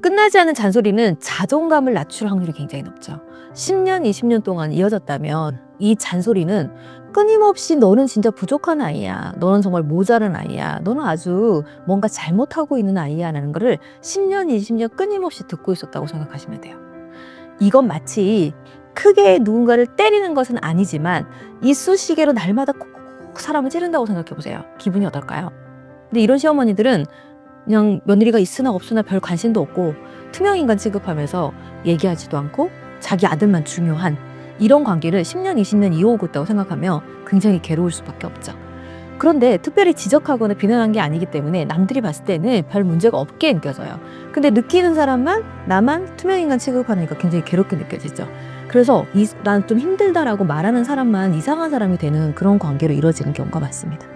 끝나지 않은 잔소리는 자존감을 낮출 확률이 굉장히 높죠. 10년, 20년 동안 이어졌다면 이 잔소리는 끊임없이 너는 진짜 부족한 아이야. 너는 정말 모자란 아이야. 너는 아주 뭔가 잘못하고 있는 아이야. 라는 거를 10년, 20년 끊임없이 듣고 있었다고 생각하시면 돼요. 이건 마치 크게 누군가를 때리는 것은 아니지만 이쑤시개로 날마다 콕콕 사람을 찌른다고 생각해 보세요. 기분이 어떨까요? 근데 이런 시어머니들은 그냥 며느리가 있으나 없으나 별 관심도 없고 투명 인간 취급하면서 얘기하지도 않고 자기 아들만 중요한 이런 관계를 10년, 20년 이어오고 있다고 생각하면 굉장히 괴로울 수밖에 없죠. 그런데 특별히 지적하거나 비난한 게 아니기 때문에 남들이 봤을 때는 별 문제가 없게 느껴져요. 근데 느끼는 사람만 나만 투명 인간 취급하니까 굉장히 괴롭게 느껴지죠. 그래서 난 좀 힘들다라고 말하는 사람만 이상한 사람이 되는 그런 관계로 이루어지는 경우가 많습니다.